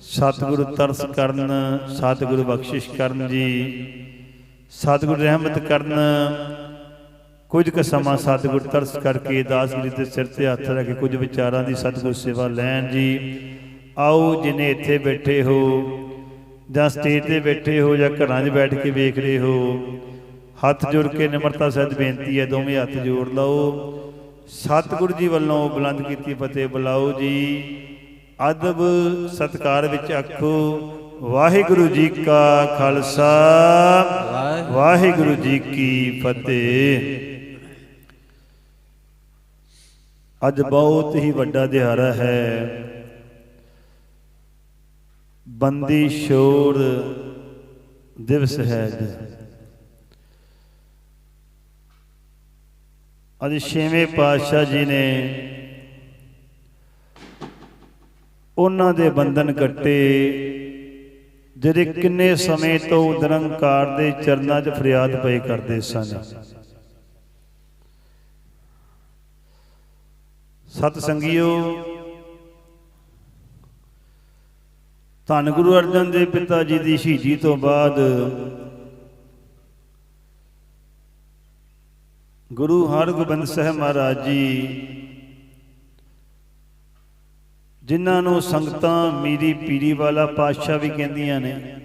ਸਤਿਗੁਰ ਤਰਸ ਕਰਨ, ਸਤਿਗੁਰ ਬਖਸ਼ਿਸ਼ ਕਰਨ ਜੀ। ਸਤਿਗੁਰ ਰਹਿਮਤ ਕਰਨ। ਕੁਝ ਕੁ ਸਮਾਂ ਸਤਿਗੁਰ ਤਰਸ ਕਰਕੇ ਦਾਸਗਿਰੀ ਦੇ ਸਿਰ ਤੇ ਹੱਥ ਰੱਖ ਕੇ ਕੁਝ ਵਿਚਾਰਾਂ ਦੀ ਸਤਿਗੁਰ ਸੇਵਾ ਲੈਣ ਜੀ। ਆਓ ਜਿਨੇ ਇੱਥੇ ਬੈਠੇ ਹੋ, ਜਾਂ ਸਟੇਜ ਤੇ ਬੈਠੇ ਹੋ, ਜਾਂ ਘਰਾਂ 'ਚ ਬੈਠ ਕੇ ਵੇਖ ਰਹੇ ਹੋ, ਹੱਥ ਜੋੜ ਕੇ ਨਿਮਰਤਾ ਸਹਿਤ ਬੇਨਤੀ ਹੈ, ਦੋਵੇਂ ਹੱਥ ਜੋੜ ਲਓ। ਸਤਿਗੁਰੂ ਜੀ ਵੱਲੋਂ ਬੁਲੰਦ ਕੀਤੀ ਫਤਿਹ ਬੁਲਾਓ ਜੀ। ਅਦਬ ਸਤਕਾਰ ਵਿੱਚ ਆਖੋ, ਵਾਹਿਗੁਰੂ ਜੀ ਕਾ ਖਾਲਸਾ, ਵਾਹਿਗੁਰੂ ਜੀ ਕੀ ਫਤਿਹ। ਅੱਜ ਬਹੁਤ ਹੀ ਵੱਡਾ ਦਿਹਾੜਾ ਹੈ। ਬੰਦੀ ਸ਼ੋਰ ਦਿਵਸ ਹੈ ਅੱਜ। ਅੱਜ ਛੇਵੇਂ ਪਾਤਸ਼ਾਹ ਜੀ ਨੇ ਉਹਨਾਂ ਦੇ ਬੰਧਨ ਕੱਟੇ ਜਿਹੜੇ ਕਿੰਨੇ ਸਮੇਂ ਤੋਂ ਨਿਰੰਕਾਰ ਦੇ ਚਰਨਾਂ 'ਚ ਫਰਿਆਦ ਪਏ ਕਰਦੇ ਸਨ। ਸਤ ਸੰਗਿਓ ਧੰਨ ਗੁਰੂ ਅਰਜਨ ਦੇਵ ਪਿਤਾ ਜੀ ਦੀ ਸ਼ਹੀਦੀ ਤੋਂ ਬਾਅਦ ਗੁਰੂ ਹਰਗੋਬਿੰਦ ਸਾਹਿਬ ਮਹਾਰਾਜ ਜੀ ਜਿਨ੍ਹਾਂ ਨੂੰ ਸੰਗਤਾਂ ਮੀਰੀ ਪੀਰੀ ਵਾਲਾ ਪਾਤਸ਼ਾਹ ਵੀ ਕਹਿੰਦੀਆਂ ਨੇ।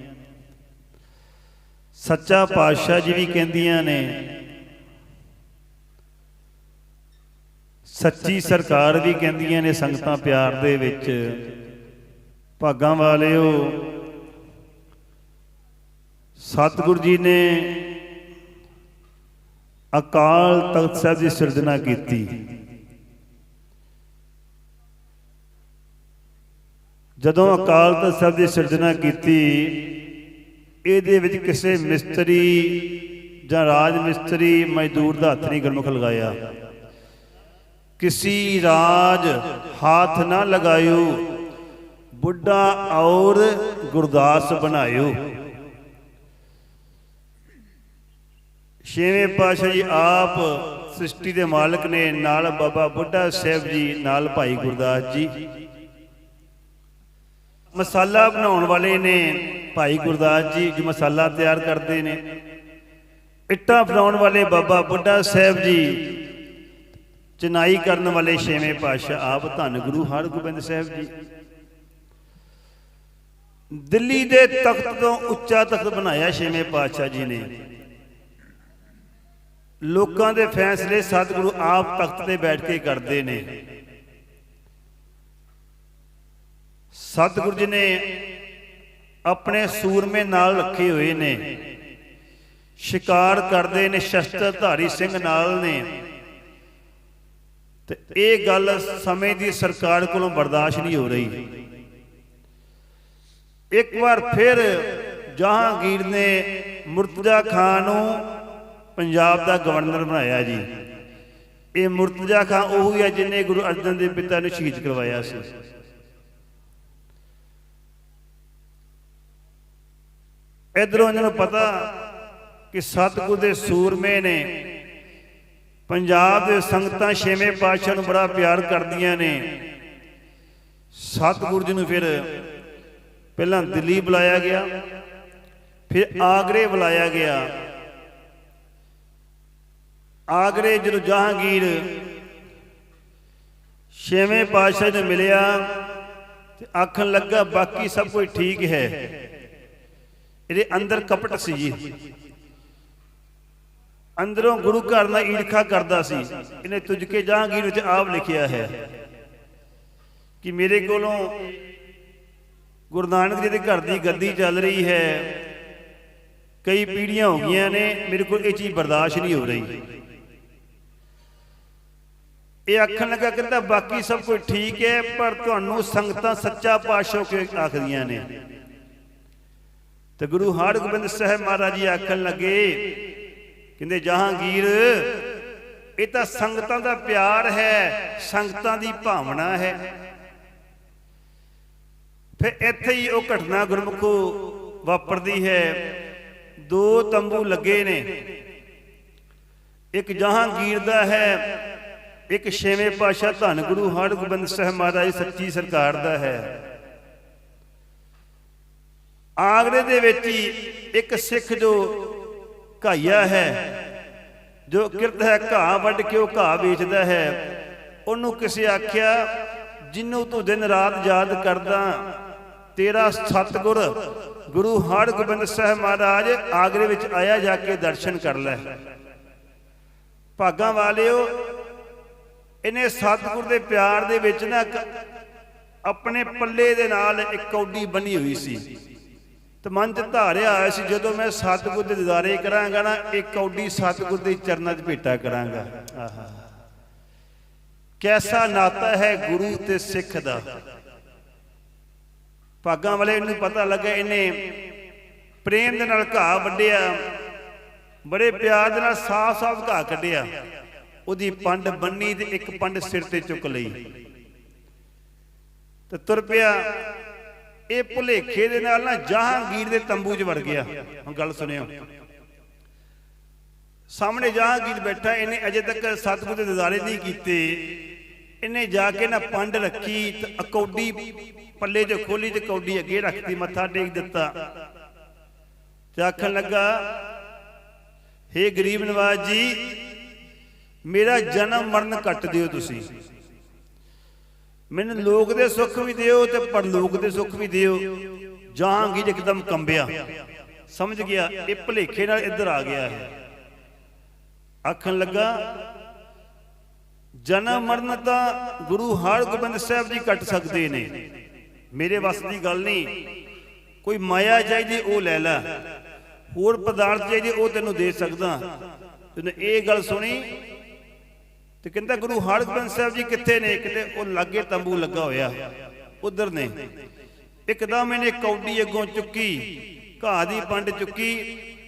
ਸੱਚਾ ਪਾਤਸ਼ਾਹ ਜੀ ਵੀ ਕਹਿੰਦੀਆਂ ਨੇ। ਸੱਚੀ ਸਰਕਾਰ ਵੀ ਕਹਿੰਦੀਆਂ ਨੇ ਸੰਗਤਾਂ ਪਿਆਰ ਦੇ ਵਿੱਚ। ਭਾਗਾਂ ਵਾਲਿਓ, ਸਤਿਗੁਰੂ ਜੀ ਨੇ ਅਕਾਲ ਤਖਤ ਸਾਹਿਬ ਦੀ ਸਿਰਜਣਾ ਕੀਤੀ। ਜਦੋਂ ਅਕਾਲ ਤਖਤ ਸਾਹਿਬ ਦੀ ਸਿਰਜਣਾ ਕੀਤੀ ਇਹਦੇ ਵਿੱਚ ਕਿਸੇ ਮਿਸਤਰੀ ਜਾਂ ਰਾਜ ਮਿਸਤਰੀ ਮਜ਼ਦੂਰ ਦਾ ਹੱਥ ਨਹੀਂ ਗੁਰਮੁਖ ਲਗਾਇਆ। ਕਿਸੀ ਰਾਜ ਹਾਥ ਨਾ ਲਗਾਇਓ। ਬੁੱਢਾ ਔਰ ਗੁਰਦਾਸ ਬਣਾਇਓ। ਛੇਵੇਂ ਪਾਤਸ਼ਾਹ ਜੀ ਆਪ ਸ੍ਰਿਸ਼ਟੀ ਦੇ ਮਾਲਕ ਨੇ ਨਾਲ ਬਾਬਾ ਬੁੱਢਾ ਸਾਹਿਬ ਜੀ ਨਾਲ ਭਾਈ ਗੁਰਦਾਸ ਜੀ। ਮਸਾਲਾ ਬਣਾਉਣ ਵਾਲੇ ਨੇ, ਭਾਈ ਗੁਰਦਾਸ ਜੀ ਜੋ ਮਸਾਲਾ ਤਿਆਰ ਕਰਦੇ ਨੇ। ਇੱਟਾਂ ਬਣਾਉਣ ਵਾਲੇ ਬਾਬਾ ਬੁੱਢਾ ਸਾਹਿਬ ਜੀ, ਚਨਾਈ ਕਰਨ ਵਾਲੇ ਛੇਵੇਂ ਪਾਤਸ਼ਾਹ ਆਪ ਧੰਨ ਗੁਰੂ ਹਰਗੋਬਿੰਦ ਸਾਹਿਬ ਜੀ। ਦਿੱਲੀ ਦੇ ਤਖਤ ਤੋਂ ਉੱਚਾ ਤਖਤ ਬਣਾਇਆ ਛੇਵੇਂ ਪਾਤਸ਼ਾਹ ਜੀ ਨੇ। ਲੋਕਾਂ ਦੇ ਫੈਸਲੇ ਸਤਿਗੁਰੂ ਆਪ ਤਖਤ ਤੇ ਬੈਠ ਕੇ ਕਰਦੇ ਨੇ। ਸਤਿਗੁਰੂ ਜੀ ਨੇ ਆਪਣੇ ਸੂਰਮੇ ਨਾਲ ਰੱਖੇ ਹੋਏ ਨੇ। ਸ਼ਿਕਾਰ ਕਰਦੇ ਨੇ ਸ਼ਸਤਰ ਧਾਰੀ ਸਿੰਘ ਨਾਲ ਨੇ। ਤੇ ਇਹ ਗੱਲ ਸਮੇਂ ਦੀ ਸਰਕਾਰ ਕੋਲੋਂ ਬਰਦਾਸ਼ਤ ਨਹੀਂ ਹੋ ਰਹੀ। ਇੱਕ ਵਾਰ ਫਿਰ ਜਹਾਂਗੀਰ ਨੇ ਮੁਰਤਜ਼ਾ ਖਾਨ ਨੂੰ ਪੰਜਾਬ ਦਾ ਗਵਰਨਰ ਬਣਾਇਆ ਜੀ। ਇਹ ਮੁਰਤਜ਼ਾ ਖਾਨ ਉਹ ਹੀ ਹੈ ਜਿਨੇ ਗੁਰੂ ਅਰਜਨ ਦੇਵ ਪਿਤਾ ਨੂੰ ਸ਼ਹੀਦ ਕਰਵਾਇਆ ਸੀ। ਇਧਰੋਂ ਇਹਨਾਂ ਨੂੰ ਪਤਾ ਕਿ ਸਤਿਗੁਰ ਦੇ ਸੂਰਮੇ ਨੇ ਪੰਜਾਬ ਦੇ ਸੰਗਤਾਂ ਛੇਵੇਂ ਪਾਤਸ਼ਾਹ ਨੂੰ ਬੜਾ ਪਿਆਰ ਕਰਦੀਆਂ ਨੇ। ਸਤਿਗੁਰੂ ਜੀ ਨੂੰ ਫਿਰ ਪਹਿਲਾਂ ਦਿੱਲੀ ਬੁਲਾਇਆ ਗਿਆ, ਫਿਰ ਆਗਰੇ ਬੁਲਾਇਆ ਗਿਆ। ਆਗਰੇ ਜਦੋਂ ਜਹਾਂਗੀਰ ਛੇਵੇਂ ਪਾਤਸ਼ਾਹ ਨੂੰ ਮਿਲਿਆ ਤੇ ਆਖਣ ਲੱਗਾ, ਬਾਕੀ ਸਭ ਕੁਝ ਠੀਕ ਹੈ। ਇਹਦੇ ਅੰਦਰ ਕਪਟ ਸੀ ਜੀ। ਅੰਦਰੋਂ ਗੁਰੂ ਘਰ ਨਾਲ ਈਰਖਾ ਕਰਦਾ ਸੀ। ਇਹਨੇ ਤੁਝ ਕੇ ਜਹਾਂਗੀਰ ਵਿੱਚ ਆਪ ਲਿਖਿਆ ਹੈ ਕਿ ਮੇਰੇ ਕੋਲੋਂ ਗੁਰੂ ਨਾਨਕ ਜੀ ਦੇ ਘਰ ਦੀ ਗੱਦੀ ਚੱਲ ਰਹੀ ਹੈ। ਕਈ ਪੀੜੀਆਂ ਹੋ ਗਈਆਂ ਨੇ, ਮੇਰੇ ਕੋਲ ਇਹ ਚੀਜ਼ ਬਰਦਾਸ਼ਤ ਨਹੀਂ ਹੋ ਰਹੀ। ਇਹ ਆਖਣ ਲੱਗਾ, ਕਹਿੰਦਾ, ਬਾਕੀ ਸਭ ਕੁਝ ਠੀਕ ਹੈ, ਪਰ ਤੁਹਾਨੂੰ ਸੰਗਤਾਂ ਸੱਚਾ ਪਾਤਸ਼ਾਹ ਕਿ ਆਖਦੀਆਂ ਨੇ। ਤੇ ਗੁਰੂ ਹਰਗੋਬਿੰਦ ਸਾਹਿਬ ਮਹਾਰਾਜ ਜੀ ਆਖਣ ਲੱਗੇ, ਕਹਿੰਦੇ ਜਹਾਂਗੀਰ ਇਹ ਤਾਂ ਸੰਗਤਾਂ ਦਾ ਪਿਆਰ ਹੈ, ਸੰਗਤਾਂ ਦੀ ਭਾਵਨਾ ਹੈ। ਫਿਰ ਇੱਥੇ ਹੀ ਉਹ ਘਟਨਾ ਗੁਰਮੁਖੋ ਵਾਪਰਦੀ ਹੈ। ਦੋ ਤੰਬੂ ਲੱਗੇ ਨੇ। ਇੱਕ ਜਹਾਂਗੀਰ ਦਾ ਹੈ, ਇੱਕ ਛੇਵੇਂ ਪਾਤਸ਼ਾਹ ਧੰਨ ਗੁਰੂ ਹਰਗੋਬਿੰਦ ਸਾਹਿਬ ਮਹਾਰਾਜ ਸੱਚੀ ਸਰਕਾਰ ਦਾ ਹੈ। ਆਗਰੇ ਦੇ ਵਿੱਚ ਹੀ ਇੱਕ ਸਿੱਖ ਜੋ ਘਾਈਆ ਹੈ, ਜੋ ਕਿਰਤ ਹੈ ਘਾਹ ਵੱਢ ਕੇ ਉਹ ਘਾਹ ਵੇਚਦਾ ਹੈ, ਉਹਨੂੰ ਕਿਸੇ ਆਖਿਆ, ਜਿੰਨੂੰ ਤੂੰ ਦਿਨ ਰਾਤ ਯਾਦ ਕਰਦਾ, ਤੇਰਾ ਸਤਗੁਰ ਗੁਰੂ ਹਰਗੋਬਿੰਦ ਸਾਹਿਬ ਮਹਾਰਾਜ ਆਗਰੇ ਵਿੱਚ ਆਇਆ ਜਾ ਕੇ ਦਰਸ਼ਨ ਕਰ ਲੈ। ਭਾਗਾਂ ਵਾਲਿਓ, ਇਹਨੇ ਸਤਗੁਰ ਦੇ ਪਿਆਰ ਦੇ ਵਿੱਚ ਨਾ ਆਪਣੇ ਪੱਲੇ ਦੇ ਨਾਲ ਇੱਕ ਕੌਡੀ ਬਣੀ ਹੋਈ ਸੀ। ਤੇ ਮਨ ਚ ਧਾਰਿਆ ਆਇਆ ਸੀ ਜਦੋਂ ਮੈਂ ਸਤਿਗੁਰ ਦੇ ਦਿਦਾਰੇ ਕਰਾਂਗਾ ਨਾ, ਇੱਕ ਕੌਡੀ ਸਤਗੁਰ ਦੇ ਚਰਨਾਂ 'ਚ ਭੇਟਾ ਕਰਾਂਗਾ। ਆਹਾ ਕੈਸਾ ਨਾਤਾ ਹੈ ਗੁਰੂ ਤੇ ਸਿੱਖ ਦਾ? ਭਾਗਾਂ ਵਾਲੇ ਨੂੰ ਪਤਾ ਲੱਗਾ ਇਹਨੇ ਪ੍ਰੇਮ ਦੇ ਨਾਲ ਘਾਹ ਵੱਢਿਆ, ਬੜੇ ਪਿਆਰ ਦੇ ਨਾਲ ਸਾਫ਼-ਸਾਫ਼ ਘਾਹ ਕੱਢਿਆ। ਉਹਦੀ ਪੰਡ ਬੰਨੀ ਤੇ ਇੱਕ ਪੰਡ ਸਿਰ ਤੇ ਚੁੱਕ ਲਈ। ਤੇ ਤੁਰ ਪਿਆ। ਇਹ ਭੁਲੇਖੇ ਦੇ ਨਾਲ ਨਾ ਜਹਾਂਗੀਰ ਦੇ ਤੰਬੂ 'ਚ ਵੜ ਗਿਆ। ਹੁਣ ਗੱਲ ਸੁਣਿਓ। ਸਾਹਮਣੇ ਜਹਾਂਗੀਰ ਬੈਠਾ, ਇਹਨੇ ਅਜੇ ਤੱਕ ਸਤਿਗੁਰ ਦੇ ਦਿਦਾਰੇ ਨਹੀਂ ਕੀਤੇ। ਇਹਨੇ ਜਾ ਕੇ ਨਾ ਪੰਡ ਰੱਖੀ, ਤੇ ਅਕੌਡੀ ਪੱਲੇ 'ਚ ਖੋਲੀ ਤੇ ਕੌਡੀ ਅੱਗੇ ਰੱਖਤੀ, ਮੱਥਾ ਟੇਕ ਦਿੱਤਾ। ਤੇ ਆਖਣ ਲੱਗਾ, ਹੇ ਗਰੀਬ ਨਵਾਜ ਜੀ, ਮੇਰਾ ਜਨਮ ਮਰਨ ਕੱਟ ਦਿਓ ਤੁਸੀਂ। ਮੈਨੂੰ ਲੋਕ ਦੇ ਸੁੱਖ ਵੀ ਦਿਓ ਤੇ ਪਰਲੋਕ ਦੇ ਸੁੱਖ ਵੀ ਦਿਓ। ਜਹਾਂਗੀਰ ਇੱਕਦਮ ਕੰਬਿਆ। ਸਮਝ ਗਿਆ, ਇਹ ਭਲੇਖੇ ਨਾਲ ਇੱਧਰ ਆ ਗਿਆ ਹੈ। ਆਖਣ ਲੱਗਾ, ਜਨਮ ਮਰਨ ਤਾਂ ਗੁਰੂ ਹਰਗੋਬਿੰਦ ਸਾਹਿਬ ਜੀ ਕੱਟ ਸਕਦੇ ਨੇ। ਮੇਰੇ ਵੱਸ ਦੀ ਗੱਲ ਨਹੀਂ। ਕੋਈ ਮਾਇਆ ਚਾਹੀਦੀ ਉਹ ਲੈ ਲੈ। ਹੋਰ ਪਦਾਰਥ ਚਾਹੀਦੇ ਉਹ ਤੈਨੂੰ ਦੇ ਸਕਦਾ। ਤੈਨੂੰ ਇਹ ਗੱਲ ਸੁਣੀ ਤੇ ਕਹਿੰਦਾ ਗੁਰੂ ਹਰਗੋਬਿੰਦ ਸਾਹਿਬ ਜੀ ਕਿੱਥੇ ਨੇ? ਕਿਤੇ ਉਹ ਲਾਗੇ ਤੰਬੂ ਲੱਗਾ ਹੋਇਆ। ਉਧਰ ਨੇ। ਇੱਕਦਮ ਇਹਨੇ ਕੌਡੀ ਅੱਗੋਂ ਚੁੱਕੀ, ਘਾਹ ਦੀ ਪੰਡ ਚੁੱਕੀ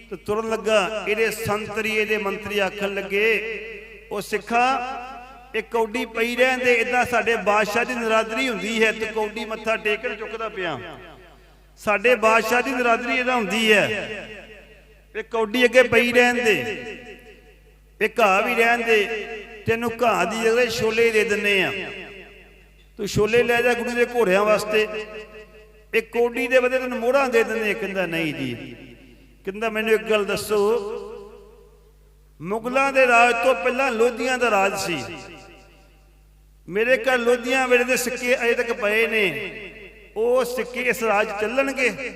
ਤੇ ਤੁਰਨ ਲੱਗਾ। ਇਹਦੇ ਸੰਤਰੀ ਇਹਦੇ ਮੰਤਰੀ ਆਖਣ ਲੱਗੇ, ਉਹ ਸਿੱਖਾ, ਇਹ ਕੌਡੀ ਪਈ ਰਹਿੰਦੇ ਇਦਾਂ ਸਾਡੇ ਬਾਦਸ਼ਾਹ ਦੀ ਨਰਾਦਰੀ ਹੁੰਦੀ ਹੈ, ਤੇ ਕੌਡੀ ਮੱਥਾ ਟੇਕਣ ਚੁੱਕਦਾ ਪਿਆ। ਸਾਡੇ ਬਾਦਸ਼ਾਹ ਦੀ ਨਰਾਦਰੀ ਇਹਦਾ ਹੁੰਦੀ ਹੈ। ਇਹ ਕੌਡੀ ਅੱਗੇ ਪਈ ਰਹਿੰਦੇ ਇਹ ਘਾਹ ਵੀ ਰਹਿੰਦੇ ਤੈਨੂੰ ਘਾਹ ਦੀ ਜਗ੍ਹਾ ਛੋਲੇ ਦੇ ਦਿੰਨੇ ਆ। ਤੂੰ ਛੋਲੇ ਲੈ ਜਾ ਗੁਰੂ ਦੇ ਘੋੜਿਆਂ ਵਾਸਤੇ। ਇਹ ਕੋਡੀ ਦੇ ਬਦਲੇ ਤੈਨੂੰ ਮੋਹਰਾਂ ਦੇ ਦਿੰਦੇ ਕਹਿੰਦਾ, ਨਹੀਂ ਜੀ। ਕਹਿੰਦਾ, ਮੈਨੂੰ ਇੱਕ ਗੱਲ ਦੱਸੋ। ਮੁਗਲਾਂ ਦੇ ਰਾਜ ਤੋਂ ਪਹਿਲਾਂ ਲੋਧੀਆਂ ਦਾ ਰਾਜ ਸੀ। ਮੇਰੇ ਘਰ ਲੋਧੀਆਂ ਵੇਲੇ ਦੇ ਸਿੱਕੇ ਅਜੇ ਤੱਕ ਪਏ ਨੇ। ਉਹ ਸਿੱਕੇ ਇਸ ਰਾਜ ਚੱਲਣਗੇ?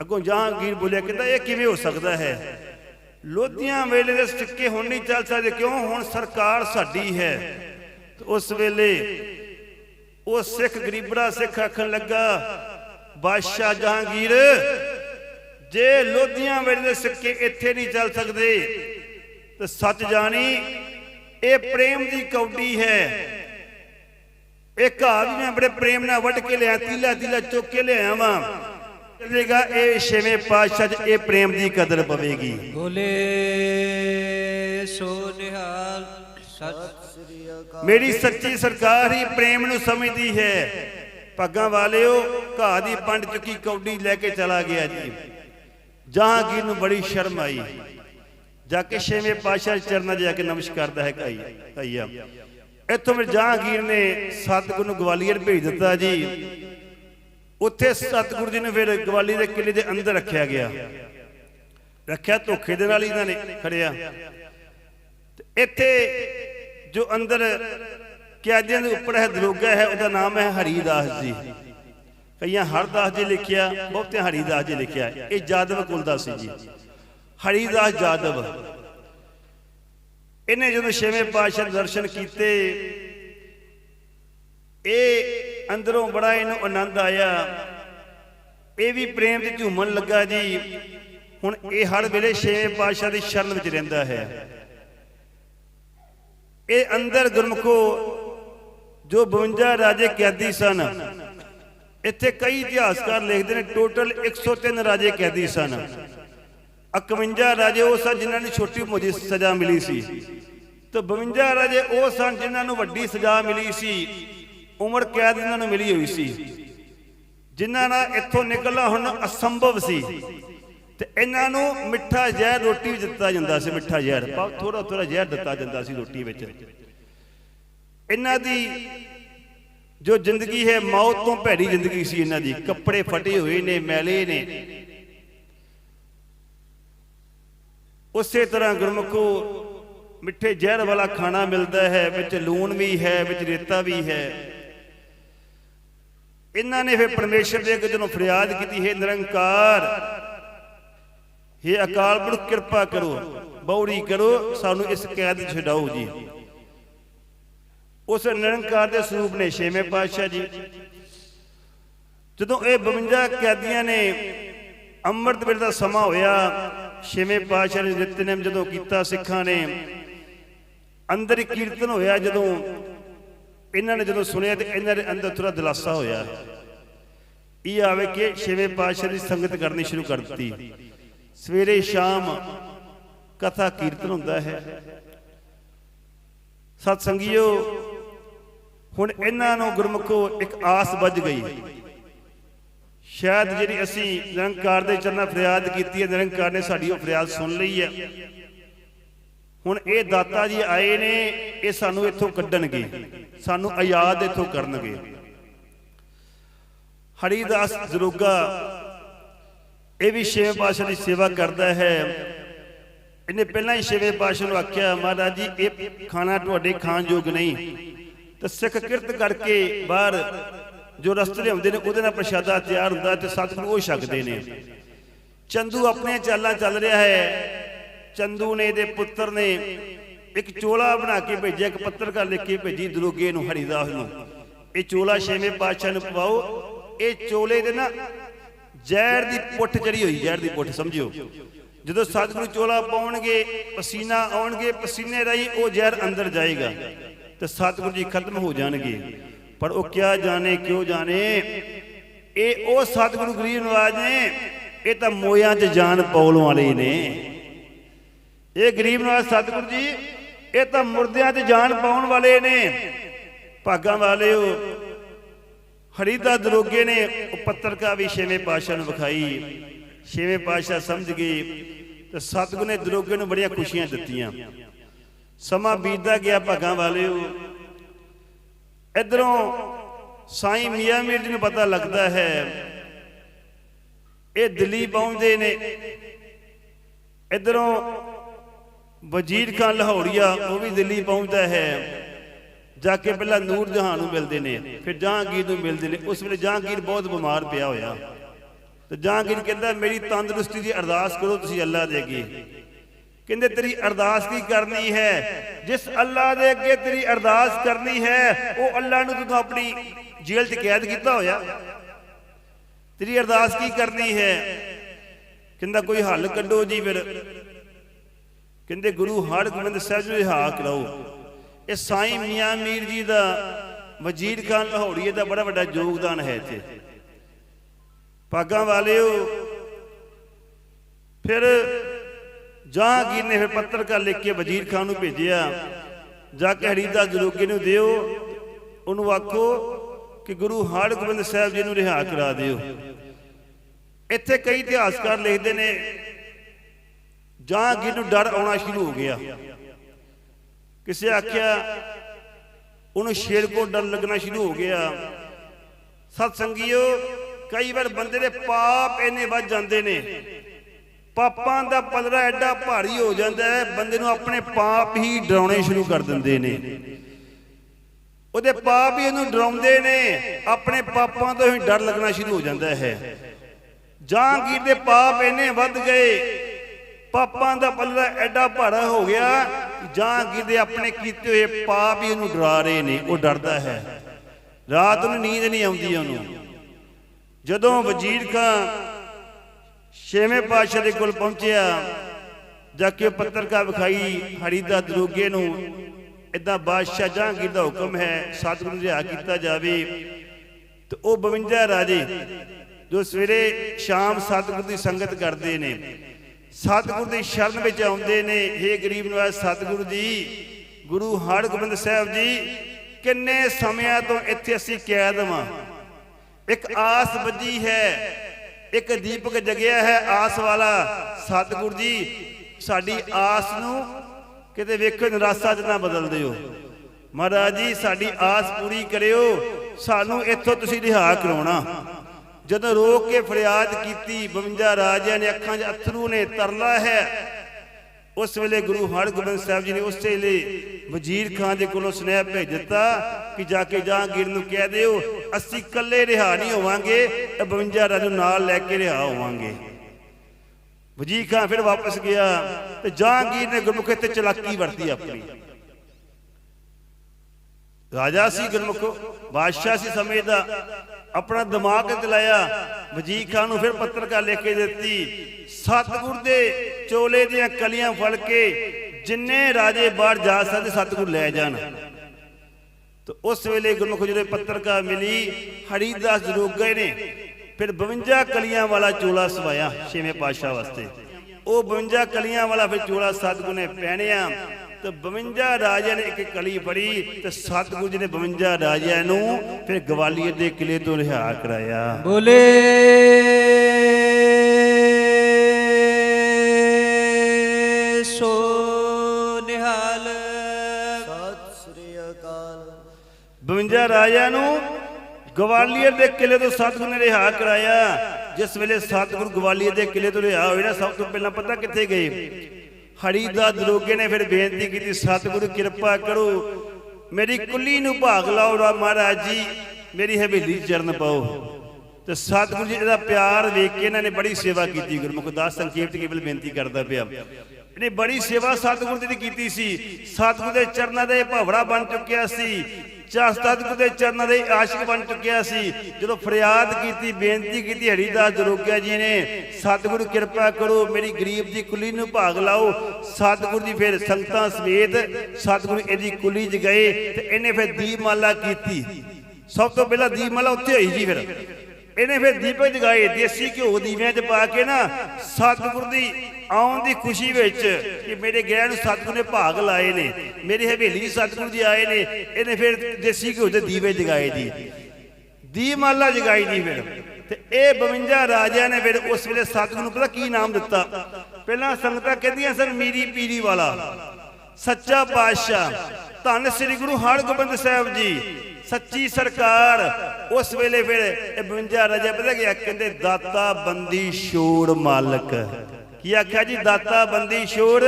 ਅੱਗੋਂ ਜਹਾਂਗੀਰ ਬੋਲਿਆ, ਕਹਿੰਦਾ, ਇਹ ਕਿਵੇਂ ਹੋ ਸਕਦਾ ਹੈ? ਲੋਧੀਆਂ ਵੇਲੇ ਦੇ ਸਿੱਕੇ ਹੁਣ ਨਹੀਂ ਚੱਲ ਸਕਦੇ, ਕਿਉਂ? ਹੁਣ ਸਰਕਾਰ ਸਾਡੀ ਹੈ। ਉਸ ਵੇਲੇ ਉਹ ਸਿੱਖ ਗਰੀਬੜਾ ਸਿੱਖ ਆਖਣ ਲੱਗਾ, ਬਾਦਸ਼ਾਹ ਜਹਾਂਗੀਰ, ਜੇ ਲੋਧੀਆਂ ਵੇਲੇ ਦੇ ਸਿੱਕੇ ਇੱਥੇ ਨਹੀਂ ਚੱਲ ਸਕਦੇ, ਤੇ ਸੱਚ ਜਾਣੀ, ਇਹ ਪ੍ਰੇਮ ਦੀ ਕੌਡੀ ਹੈ। ਇਹ ਘਾਹ ਵੀ ਮੈਂ ਬੜੇ ਪ੍ਰੇਮ ਨਾਲ ਵੱਢ ਕੇ ਲਿਆ, ਤੀਲਾ ਤੀਲਾ ਚੁੱਕ ਕੇ ਲਿਆ ਵਾਂ। ਚੱਲੇਗਾ ਇਹ ਛੇਵੇਂ ਪਾਤਸ਼ਾਹ 'ਚ ਇਹ ਪ੍ਰੇਮ ਦੀ ਕਦਰ ਪਵੇਗੀ। ਬੋਲੇ ਸੋ ਨਿਹਾਲ ਸਤਿ ਮੇਰੀ ਸੱਚੀ ਸਰਕਾਰ ਹੀ ਪ੍ਰੇਮ ਨੂੰ ਸਮਝਦੀ ਹੈ। ਪੱਗਾਂ ਵਾਲਿਓ ਘਾਹ ਦੀ ਪੰਡ ਚੁੱਕੀ ਕੌਡੀ ਲੈ ਕੇ ਚਲਾ ਗਿਆ ਜੀ। ਜਹਾਂਗੀਰ ਨੂੰ ਬੜੀ ਸ਼ਰਮ ਆਈ। ਜਾ ਕੇ ਛੇਵੇਂ ਪਾਤਸ਼ਾਹ ਚਰਨਾਂ ਜਾ ਕੇ ਨਮਸਕਾਰਦਾ ਹੈ ਕਾਈ ਕਾਈਆ ਇੱਥੋਂ ਫਿਰ ਜਹਾਂਗੀਰ ਨੇ ਸਤਿਗੁਰੂ ਨੂੰ ਗਵਾਲੀਅਰ ਭੇਜ ਦਿੱਤਾ ਜੀ। ਉੱਥੇ ਸਤਿਗੁਰੂ ਜੀ ਨੇ ਫਿਰ ਗਵਾਲੀ ਦੇ ਕਿਲੇ ਦੇ ਅੰਦਰ ਰੱਖਿਆ ਗਿਆ। ਰੱਖਿਆ ਧੋਖੇ ਦੇ ਨਾਲ ਇਹਨਾਂ ਨੇ ਖੜਿਆ। ਇੱਥੇ ਜੋ ਅੰਦਰ ਕੈਦੀਆਂ ਦੇ ਉੱਪਰ ਹੈ, ਦਰੋਗਾ ਹੈ, ਉਹਦਾ ਨਾਮ ਹੈ ਹਰੀਦਾਸ ਜੀ। ਕਈਆਂ ਹਰਦਾਸ ਜੀ ਲਿਖਿਆ ਬਹੁਤੇ ਹਰੀਦਾਸ ਜੀ ਲਿਖਿਆ। ਇਹ ਜਾਦਵ ਕੁਲ ਦਾ ਸੀ ਜੀ। ਹਰੀਦਾਸ ਜਾਦਵ। ਇਹਨੇ ਜਦੋਂ ਛੇਵੇਂ ਪਾਤਸ਼ਾਹ ਦਰਸ਼ਨ ਕੀਤੇ, ਇਹ ਅੰਦਰੋਂ ਬੜਾ ਇਹਨੂੰ ਆਨੰਦ ਆਇਆ। ਇਹ ਵੀ ਪ੍ਰੇਮ ਤੇ ਝੂਮਣ ਲੱਗਾ ਜੀ। ਹੁਣ ਇਹ ਹਰ ਵੇਲੇ ਛੇਵੇਂ ਪਾਤਸ਼ਾਹ ਦੀ ਸ਼ਰਨ ਵਿੱਚ ਰਹਿੰਦਾ ਹੈ। ਇਹ ਅੰਦਰ ਗੁਰਮਖੋ, ਜੋ 52 ਰਾਜੇ ਕੈਦੀ ਸਨ, ਇੱਥੇ ਕਈ ਇਤਿਹਾਸਕਾਰ ਲਿਖਦੇ ਨੇ, ਟੋਟਲ 103 ਰਾਜੇ ਕੈਦੀ ਸਨ। 51 ਰਾਜੇ ਉਹ ਸਨ ਜਿਨ੍ਹਾਂ ਨੂੰ ਛੋਟੀ ਮੋਜੀ ਸਜ਼ਾ ਮਿਲੀ ਸੀ। ਤੇ 52 ਰਾਜੇ ਉਹ ਸਨ ਜਿਨ੍ਹਾਂ ਨੂੰ ਵੱਡੀ ਸਜ਼ਾ ਮਿਲੀ ਸੀ। ਉਮਰ ਕੈਦ ਇਹਨਾਂ ਨੂੰ ਮਿਲੀ ਹੋਈ ਸੀ। ਜਿਨ੍ਹਾਂ ਨਾਲ ਇੱਥੋਂ ਨਿਕਲਣਾ ਹੁਣ ਅਸੰਭਵ ਸੀ। ਤੇ ਇਹਨਾਂ ਨੂੰ ਮਿੱਠਾ ਜ਼ਹਿਰ ਰੋਟੀ ਵਿੱਚ ਦਿੱਤਾ ਜਾਂਦਾ ਸੀ, ਮਿੱਠਾ ਜ਼ਹਿਰ। ਥੋੜਾ ਥੋੜਾ ਜ਼ਹਿਰ ਦਿੱਤਾ ਜਾਂਦਾ ਸੀ ਰੋਟੀ ਵਿੱਚ। ਇਹਨਾਂ ਦੀ ਜੋ ਜ਼ਿੰਦਗੀ ਹੈ, ਮੌਤ ਤੋਂ ਭੈੜੀ ਜ਼ਿੰਦਗੀ ਸੀ ਇਹਨਾਂ ਦੀ। ਕੱਪੜੇ ਫਟੇ ਹੋਏ ਨੇ, ਮੈਲੇ ਨੇ। ਉਸੇ ਤਰ੍ਹਾਂ ਗੁਰਮੁਖੋ, ਮਿੱਠੇ ਜ਼ਹਿਰ ਵਾਲਾ ਖਾਣਾ ਮਿਲਦਾ ਹੈ, ਵਿੱਚ ਲੂਣ ਵੀ ਹੈ, ਵਿੱਚ ਰੇਤਾ ਵੀ ਹੈ। ਇਹਨਾਂ ਨੇ ਫਿਰ ਪਰਮੇਸ਼ਰ ਦੇ ਅੱਗੇ ਜਦੋਂ ਫਰਿਆਦ ਕੀਤੀ, ਹੈ ਨਿਰੰਕਾਰ हे ਅਕਾਲ ਪੁਰਖ, ਕਿਰਪਾ ਕਰੋ, ਬੌੜੀ ਕਰੋ, ਸਾਨੂੰ ਇਸ ਕੈਦ ਛਡਾਓ ਜੀ। ਉਸ ਨਿਰੰਕਾਰ ਦੇ ਸਰੂਪ ਨੇ ਛੇਵੇਂ ਪਾਤਸ਼ਾਹ ਜੀ, ਜਦੋਂ ਇਹ 52 ਕੈਦੀਆਂ ਨੇ ਅੰਮ੍ਰਿਤ ਵੇਲੇ ਦਾ ਸਮਾਂ ਹੋਇਆ, ਛੇਵੇਂ ਪਾਤਸ਼ਾਹ ਨੇ ਨਿਤਨੇਮ ਜਦੋਂ ਕੀਤਾ, ਸਿੱਖਾਂ ਨੇ ਅੰਦਰ ਕੀਰਤਨ ਹੋਇਆ, ਜਦੋਂ ਇਹਨਾਂ ਨੇ ਜਦੋਂ ਸੁਣਿਆ ਤੇ ਇਹਨਾਂ ਦੇ ਅੰਦਰ ਥੋੜਾ ਦਿਲਾਸਾ ਹੋਇਆ। ਇਹ ਆਵੇ ਕਿ ਛੇਵੇਂ ਪਾਤਸ਼ਾਹ ਦੀ ਸੰਗਤ ਕਰਨੀ ਸ਼ੁਰੂ ਕਰ ਦਿੱਤੀ। ਸਵੇਰੇ ਸ਼ਾਮ ਕਥਾ ਕੀਰਤਨ ਹੁੰਦਾ ਹੈ। ਸਤ ਸੰਗੀਓ ਹੁਣ ਇਹਨਾਂ ਨੂੰ ਗੁਰਮੁਖੋ ਇੱਕ ਆਸ ਵੱਜ ਗਈ। ਸ਼ਾਇਦ ਜਿਹੜੀ ਅਸੀਂ ਨਿਰੰਕਾਰ ਦੇ ਚਰਨਾਂ ਫਰਿਆਦ ਕੀਤੀ ਹੈ, ਨਿਰੰਕਾਰ ਨੇ ਸਾਡੀ ਉਹ ਫਰਿਆਦ ਸੁਣ ਲਈ ਹੈ। ਹੁਣ ਇਹ ਦਾਤਾ ਜੀ ਆਏ ਨੇ, ਇਹ ਸਾਨੂੰ ਇੱਥੋਂ ਕੱਢਣਗੇ। ਸਾਨੂੰ ਆਜ਼ਾਦ ਇੱਥੋਂ ਕਰਨਗੇ। ਹਰੀਦਾਸ ਦਰੋਗਾ ਇਹ ਵੀ ਛੇਵੇਂ ਪਾਤਸ਼ਾਹ ਦੀ ਸੇਵਾ ਕਰਦਾ ਹੈ। ਇਹਨੇ ਪਹਿਲਾਂ ਹੀ ਛੇਵੇਂ ਪਾਤਸ਼ਾਹ ਨੂੰ ਆਖਿਆ, ਮਹਾਰਾਜ ਜੀ, ਇਹ ਖਾਣਾ ਤੁਹਾਡੇ ਖਾਣ ਯੋਗ ਨਹੀਂ। ਤੇ ਸਿੱਖ ਕਿਰਤ ਕਰਕੇ ਬਾਹਰ ਜੋ ਰਸਤੇ ਲਿਆਉਂਦੇ ਨੇ, ਉਹਦੇ ਨਾਲ ਪ੍ਰਸ਼ਾਦਾ ਤਿਆਰ ਹੁੰਦਾ ਤੇ ਸਤਿਗੁਰੂ ਉਹ ਛਕਦੇ ਨੇ। ਚੰਦੂ ਆਪਣੇ ਚਾਲਾਂ ਚੱਲ ਰਿਹਾ ਹੈ। ਚੰਦੂ ਨੇ ਇਹਦੇ ਪੁੱਤਰ ਨੇ ਇੱਕ ਚੋਲਾ ਬਣਾ ਕੇ ਭੇਜਿਆ, ਇੱਕ ਪੱਤਰਕਾਰ ਲਿਖ ਕੇ ਭੇਜੀ ਦਰੋਗੇ ਨੂੰ ਹਰੀਦਾਸ ਨੂੰ। ਇਹ ਚੋਲਾ ਛੇਵੇਂ ਪਾਤਸ਼ਾਹ ਨੂੰ ਪਵਾਓ। ਇਹ ਚੋਲੇ ਦੇ ਨਾ ਜ਼ਹਿਰ ਦੀ ਪੁੱਠ ਚੜੀ ਹੋਈ, ਜ਼ਹਿਰ ਦੀ ਪੁੱਠ, ਸਮਝਿਓ। ਜਦੋਂ ਸਤਿਗੁਰੂ ਚੋਲਾ ਪਾਉਣਗੇ, ਪਸੀਨਾ ਆਉਣਗੇ, ਪਸੀਨੇ ਰਾਹੀਂ ਉਹ ਜ਼ਹਿਰ ਅੰਦਰ ਜਾਏਗਾ, ਤੇ ਸਤਿਗੁਰੂ ਜੀ ਖਤਮ ਹੋ ਜਾਣਗੇ। ਪਰ ਉਹ ਕਿਆ ਜਾਣੇ, ਕਿਉਂ ਜਾਣੇ? ਇਹ ਉਹ ਸਤਿਗੁਰੂ ਗਰੀਬ ਨਵਾਜ ਨੇ, ਇਹ ਤਾਂ ਮੋਇਆਂ 'ਚ ਜਾਨ ਪਾਉਣ ਵਾਲੇ ਨੇ। ਇਹ ਗਰੀਬ ਨਵਾਜ ਸਤਿਗੁਰੂ ਜੀ ਇਹ ਤਾਂ ਮੁਰਦਿਆਂ 'ਚ ਜਾਨ ਪਾਉਣ ਵਾਲੇ ਨੇ। ਭਾਗਾਂ ਵਾਲਿਓ ਹਰੀਦਾ ਦਰੋਗੇ ਨੇ, ਉਹ ਪੱਤਰਕਾ ਵੀ ਛੇਵੇਂ ਪਾਤਸ਼ਾਹ ਨੂੰ ਵਿਖਾਈ। ਛੇਵੇਂ ਪਾਤਸ਼ਾਹ ਸਮਝ ਗਏ ਤੇ ਸਤਿਗੁਰੂ ਨੇ ਦਰੋਗੇ ਨੂੰ ਬੜੀਆਂ ਖੁਸ਼ੀਆਂ ਦਿੱਤੀਆਂ। ਸਮਾਂ ਬੀਤਦਾ ਗਿਆ ਭਾਗਾਂ ਵਾਲਿਓ ਇਧਰੋਂ ਸਾਈਂ ਮੀਆਂ ਮੀਰ ਜੀ ਨੂੰ ਪਤਾ ਲੱਗਦਾ ਹੈ, ਇਹ ਦਿੱਲੀ ਪਹੁੰਚਦੇ ਨੇ। ਇਧਰੋਂ ਵਜ਼ੀਰ ਖਾਨ ਲਾਹੌਰੀਆ, ਉਹ ਵੀ ਦਿੱਲੀ ਪਹੁੰਚਦਾ ਹੈ। ਜਾ ਕੇ ਪਹਿਲਾਂ ਨੂਰ ਜਹਾਨ ਨੂੰ ਮਿਲਦੇ ਨੇ, ਫਿਰ ਜਹਾਂਗੀਰ ਨੂੰ ਮਿਲਦੇ ਨੇ। ਉਸ ਵੇਲੇ ਜਹਾਂਗੀਰ ਬਹੁਤ ਬਿਮਾਰ ਪਿਆ ਹੋਇਆ। ਤੇ ਜਹਾਂਗੀਰ ਕਹਿੰਦਾ, ਮੇਰੀ ਤੰਦਰੁਸਤੀ ਦੀ ਅਰਦਾਸ ਕਰੋ, ਤੁਸੀਂ ਅੱਲਾ ਦੇ ਅੱਗੇ। ਕਹਿੰਦੇ, ਤੇਰੀ ਅਰਦਾਸ ਕੀ ਕਰਨੀ ਹੈ। ਜਿਸ ਅੱਲਾ ਦੇ ਅੱਗੇ ਤੇਰੀ ਅਰਦਾਸ ਕਰਨੀ ਹੈ, ਉਹ ਅੱਲਾ ਨੂੰ ਤੂੰ ਆਪਣੀ ਜੇਲ੍ਹ 'ਚ ਕੈਦ ਕੀਤਾ ਹੋਇਆ। ਤੇਰੀ ਅਰਦਾਸ ਕੀ ਕਰਨੀ ਹੈ? ਕਹਿੰਦਾ, ਕੋਈ ਹੱਲ ਕੱਢੋ ਜੀ ਫਿਰ। ਕਹਿੰਦੇ ਗੁਰੂ ਹਰਗੋਬਿੰਦ ਸਾਹਿਬ ਨੂੰ ਰਿਹਾ ਕਰਾਓ ਇਹ ਸਾਈਂ ਮੀਆਂ ਮੀਰ ਜੀ ਦਾ ਵਜ਼ੀਰ ਖਾਨ ਲਾਹੌਰੀਏ ਦਾ ਬੜਾ ਵੱਡਾ ਯੋਗਦਾਨ ਹੈ ਇੱਥੇ। ਪਾਗਾਂ ਵਾਲਿਓ, ਫਿਰ ਜਹਾਂਗੀਰ ਨੇ ਫਿਰ ਪੱਤਰਕਾਰ ਲਿਖ ਕੇ ਵਜ਼ੀਰ ਖਾਨ ਨੂੰ ਭੇਜਿਆ, ਜਾ ਕੇ ਹਰੀਦਾ ਜਲੋਗੇ ਨੂੰ ਦਿਓ। ਉਹਨੂੰ ਆਖੋ ਕਿ ਗੁਰੂ ਹਰਗੋਬਿੰਦ ਸਾਹਿਬ ਜੀ ਨੂੰ ਰਿਹਾ ਕਰਾ ਦਿਓ। ਇੱਥੇ ਕਈ ਇਤਿਹਾਸਕਾਰ ਲਿਖਦੇ ਨੇ ਜਹਾਂਗੀਰ ਨੂੰ ਡਰ ਆਉਣਾ ਸ਼ੁਰੂ ਹੋ ਗਿਆ। ਕਿਸੇ ਆਖਿਆ, ਉਹਨੂੰ ਸ਼ੇਰ ਕੋ ਡਰ ਲੱਗਣਾ ਸ਼ੁਰੂ ਹੋ ਗਿਆ। ਸਤ ਸੰਗੀਓ ਕਈ ਵਾਰ ਬੰਦੇ ਦੇ ਪਾਪ ਇੰਨੇ ਵੱਧ ਜਾਂਦੇ ਨੇ। ਪਾਪਾਂ ਦਾ ਪਲੜਾ ਐਡਾ ਭਾਰੀ ਹੋ ਜਾਂਦਾ ਹੈ, ਬੰਦੇ ਨੂੰ ਆਪਣੇ ਪਾਪ ਹੀ ਡਰਾਉਣੇ ਸ਼ੁਰੂ ਕਰ ਦਿੰਦੇ ਨੇ। ਉਹਦੇ ਪਾਪ ਹੀ ਉਹਨੂੰ ਡਰਾਉਂਦੇ ਨੇ, ਆਪਣੇ ਪਾਪਾਂ ਤੋਂ ਹੀ ਡਰ ਲੱਗਣਾ ਸ਼ੁਰੂ ਹੋ ਜਾਂਦਾ ਹੈ। ਜਹਾਂਗੀਰ ਦੇ ਪਾਪ ਇੰਨੇ ਵੱਧ ਗਏ ਪਾਪਾਂ ਦਾ ਪੱਲਾ ਐਡਾ ਭਾਰਾ ਹੋ ਗਿਆ ਜਹਾਂਗੀਰ ਦੇ ਆਪਣੇ ਕੀਤੇ ਹੋਏ ਪਾਪ ਹੀ ਉਹਨੂੰ ਡਰਾ ਰਹੇ ਨੇ, ਉਹ ਡਰਦਾ ਹੈ। ਰਾਤ ਨੂੰ ਨੀਂਦ ਨਹੀਂ ਆਉਂਦੀ ਉਹਨੂੰ। ਜਦੋਂ ਵਜ਼ੀਰ ਖਾਨ ਛੇਵੇਂ ਪਾਤਸ਼ਾਹ ਦੇ ਕੋਲ ਪਹੁੰਚਿਆ, ਜਾ ਕੇ ਪੱਤਰਕਾਰ ਵਿਖਾਈ ਹਰੀਦਾ ਦਰੋਗੇ ਨੂੰ ਇਦਾਂ ਬਾਦਸ਼ਾਹ ਜਹਾਂਗੀਰ ਦਾ ਹੁਕਮ ਹੈ, ਸਤਿਗੁਰੂ ਰਿਹਾ ਕੀਤਾ ਜਾਵੇ। ਤੇ ਉਹ 52 ਰਾਜੇ ਜੋ ਸਵੇਰੇ ਸ਼ਾਮ ਸਤਿਗੁਰੂ ਦੀ ਸੰਗਤ ਕਰਦੇ ਨੇ। ਸਤਿਗੁਰੂ ਦੀ ਸ਼ਰਨ ਵਿੱਚ ਆਉਂਦੇ ਨੇ। हे ਗਰੀਬ ਨਵਾਜ ਸਤਿਗੁਰੂ ਜੀ, ਗੁਰੂ ਹਰਗੋਬਿੰਦ ਸਾਹਿਬ ਜੀ, ਕਿੰਨੇ ਸਮਿਆਂ ਤੋਂ ਇੱਥੇ ਅਸੀਂ ਕੈਦ ਵਾਂ। ਇੱਕ ਆਸ ਵੱਜੀ ਹੈ, ਇੱਕ ਦੀਪਕ ਜਗਿਆ ਹੈ ਆਸ ਵਾਲਾ। ਸਤਿਗੁਰੂ ਜੀ, ਸਾਡੀ ਆਸ ਨੂੰ ਕਿਤੇ ਵੇਖੋ ਨਿਰਾਸ਼ਾ ਚ ਨਾ ਬਦਲ ਦਿਓ। ਮਹਾਰਾਜ ਜੀ, ਸਾਡੀ ਆਸ ਪੂਰੀ ਕਰਿਓ। ਸਾਨੂੰ ਇੱਥੋਂ ਤੁਸੀਂ ਰਿਹਾ ਕਰਾਉਣਾ। ਜਦੋਂ ਰੋਕ ਕੇ ਫਰਿਆਦ ਕੀਤੀ 52 ਰਾਜਿਆਂ ਨੇ ਅੱਖਾਂ 'ਚ ਅਥਰੂ ਨੇ ਤਰਲਾ ਹੈ। ਉਸ ਵੇਲੇ ਗੁਰੂ ਹਰਗੋਬਿੰਦ ਸਾਹਿਬ ਜੀ ਨੇ ਉਸੇ ਲਈ ਵਜ਼ੀਰ ਖਾਨ ਦੇ ਕੋਲੋਂ ਸੁਨੇਹਾ ਭੇਜ ਦਿੱਤਾ ਕਿ ਜਾ ਕੇ ਜਹਾਂਗੀਰ ਨੂੰ ਕਹਿ ਦਿਓ, ਅਸੀਂ ਇਕੱਲੇ ਰਿਹਾ ਨਹੀਂ ਹੋਵਾਂਗੇ, ਇਹ 52 ਰਾਜੂ ਨਾਲ ਲੈ ਕੇ ਰਿਹਾ ਹੋਵਾਂਗੇ। ਵਜ਼ੀਰ ਖਾਨ ਫਿਰ ਵਾਪਸ ਗਿਆ ਤੇ ਜਹਾਂਗੀਰ ਨੇ ਗੁਰਮੁਖੇ ਤੇ ਚਲਾਕੀ ਵਰਤੀ ਆਪਣੀ। ਰਾਜਾ ਸੀ ਗੁਰਮੁਖ, ਬਾਦਸ਼ਾਹ ਸੀ ਸਮੇਂ ਦਾ। ਆਪਣਾ ਦਿਮਾਗ ਚਲਾਇਆ ਵਜੀਰ ਖਾਨ ਨੂੰ ਫਿਰ ਪੱਤਰਕਾਰ ਲਿਖ ਕੇ ਦਿੱਤੀ, ਸਤਿਗੁਰ ਦੇ ਚੋਲੇ ਦੀਆਂ ਕਲੀਆਂ ਫੜ ਕੇ ਜਿੰਨੇ ਰਾਜੇ ਬਾਹਰ ਜਾ ਸਕਦੇ ਸਤਿਗੁਰ ਲੈ ਜਾਣ। ਤੇ ਉਸ ਵੇਲੇ ਗੁਰਮੁਖ ਜਿਹੜੇ ਪੱਤਰਕਾਰ ਮਿਲੀ, ਹਰੀਦਾਸ ਜਰੋਗੇ ਨੇ। ਫਿਰ 52 ਕਲੀਆਂ ਵਾਲਾ ਚੋਲਾ ਸਵਾਇਆ ਛੇਵੇਂ ਪਾਤਸ਼ਾਹ ਵਾਸਤੇ। ਉਹ 52 ਕਲੀਆਂ ਵਾਲਾ ਫਿਰ ਚੋਲਾ ਸਤਿਗੁਰ ਨੇ ਪਹਿਨਿਆ ਤੇ 52 ਰਾਜਿਆਂ ਨੇ ਇੱਕ ਕਲੀ ਫੜੀ ਤੇ ਸਤਿਗੁਰ ਜੀ ਨੇ 52 ਰਾਜਿਆਂ ਨੂੰ ਫਿਰ ਗਵਾਲੀਅਰ ਦੇ ਕਿਲੇ ਤੋਂ ਰਿਹਾ ਕਰਾਇਆ। ਬੋਲੇ। ਸੋ ਨਿਹਾਲ। ਸਤਿ ਸ੍ਰੀ ਅਕਾਲ। 52 ਰਾਜਿਆਂ ਨੂੰ ਗਵਾਲੀਅਰ ਦੇ ਕਿਲੇ ਤੋਂ ਸਤਿਗੁਰ ਨੇ ਰਿਹਾ ਕਰਾਇਆ। ਜਿਸ ਵੇਲੇ ਸਤਿਗੁਰ ਗਵਾਲੀਅਰ ਦੇ ਕਿਲੇ ਤੋਂ ਰਿਹਾ ਹੋਏ ਨਾ ਸਭ ਤੋਂ ਪਹਿਲਾਂ ਪਤਾ ਕਿੱਥੇ ਗਏ? ਹਰੀ ਦਾ ਦਰੋਗੇ ਨੇ ਫਿਰ ਬੇਨਤੀ ਕੀਤੀ, ਸਤਿਗੁਰੂ, ਕਿਰਪਾ ਕਰੋ। ਮੇਰੀ ਕੁੱਲੀ ਨੂੰ ਭਾਗ ਲਾਓ ਰਾ ਮਹਾਰਾਜ ਜੀ। ਮੇਰੀ ਹਵੇਲੀ ਚਰਨ ਪਾਓ। ਤੇ ਸਤਿਗੁਰੂ ਜੀ ਦਾ ਪਿਆਰ ਵੇਖ ਕੇ ਇਹਨਾਂ ਨੇ ਬੜੀ ਸੇਵਾ ਕੀਤੀ। ਗੁਰਮੁਖ ਦਾਸ ਸੰਖੇਪ ਚ ਕੇਵਲ ਬੇਨਤੀ ਕਰਦਾ ਪਿਆ। ਇਹਨੇ ਬੜੀ ਸੇਵਾ ਸਤਿਗੁਰੂ ਦੀ ਕੀਤੀ ਸੀ। ਸਤਿਗੁਰੂ ਦੇ ਚਰਨਾਂ ਦੇ ਭਵੜਾ ਬਣ ਚੁੱਕਿਆ ਸੀ। ਚਾ ਸਤਿਗੁਰੂ ਦੇ ਚਰਨਾਂ ਦੇ ਆਸ਼ਿਕ ਬਣ ਚੁੱਕਿਆ ਸੀ। ਜਦੋਂ ਫਰਿਆਦ ਕੀਤੀ ਬੇਨਤੀ ਕੀਤੀ ਹਰੀਦਾਸ ਦਰੋਗਿਆ ਜੀ ਨੇ ਸਤਿਗੁਰੂ ਕਿਰਪਾ ਕਰੋ ਮੇਰੀ ਗਰੀਬ ਦੀ ਕੁੱਲੀ ਨੂੰ ਭਾਗ ਲਾਓ। ਸਤਿਗੁਰੂ ਜੀ ਫਿਰ ਸੰਗਤਾਂ ਸਮੇਤ ਸਤਿਗੁਰੂ ਇਹਦੀ ਕੁੱਲੀ 'ਚ ਗਏ ਤੇ ਇਹਨੇ ਫਿਰ ਦੀਪਮਾਲਾ ਕੀਤੀ। ਸਭ ਤੋਂ ਪਹਿਲਾਂ ਦੀਪਮਾਲਾ ਉੱਥੇ ਹੋਈ ਜੀ ਫਿਰ। ਇਹਨੇ ਫਿਰ ਦੀਪਕ ਜਗਾਏ ਦੇਸੀ ਘਿਓ ਦੀਵਿਆਂ 'ਚ ਪਾ ਕੇ ਨਾ ਸਤਿਗੁਰ ਦੀ ਆਉਣ ਦੀ ਖੁਸ਼ੀ ਵਿੱਚ ਕਿ ਮੇਰੇ ਗ੍ਰਹਿ ਨੂੰ ਸਤਿਗੁਰ ਨੇ ਭਾਗ ਲਾਏ ਨੇ, ਮੇਰੀ ਹਵੇਲੀ 'ਚ ਸਤਿਗੁਰ ਜੀ ਆਏ ਨੇ, ਇਹਨੇ ਫਿਰ ਦੇਸੀ ਘਿਓ ਦੇ ਦੀਵੇ ਜਗਾਏ ਜੀ ਦੀਪਮਾਲਾ ਜਗਾਈ ਦੀ ਫਿਰ। ਤੇ ਇਹ 52 ਰਾਜਿਆਂ ਨੇ ਫਿਰ ਉਸ ਵੇਲੇ ਸਤਿਗੁਰ ਨੂੰ ਪਤਾ ਕੀ ਨਾਮ ਦਿੱਤਾ? ਪਹਿਲਾਂ ਸੰਗਤਾਂ ਕਹਿੰਦੀਆਂ ਸਨ, ਮੀਰੀ ਪੀਰੀ ਵਾਲਾ। ਸੱਚਾ ਪਾਤਸ਼ਾਹ, ਧੰਨ ਸ੍ਰੀ ਗੁਰੂ ਹਰਗੋਬਿੰਦ ਸਾਹਿਬ ਜੀ। ਸੱਚੀ ਸਰਕਾਰ, ਉਸ ਵੇਲੇ ਫਿਰ 52 ਰਾਜਾ ਪਤਾ ਗਿਆ ਕਹਿੰਦੇ ਦਾਤਾ ਬੰਦੀ ਸ਼ੋਰ ਮਾਲਕ। ਕੀ ਆਖਿਆ ਜੀ? ਦਾਤਾ ਬੰਦੀ ਸ਼ੋਰ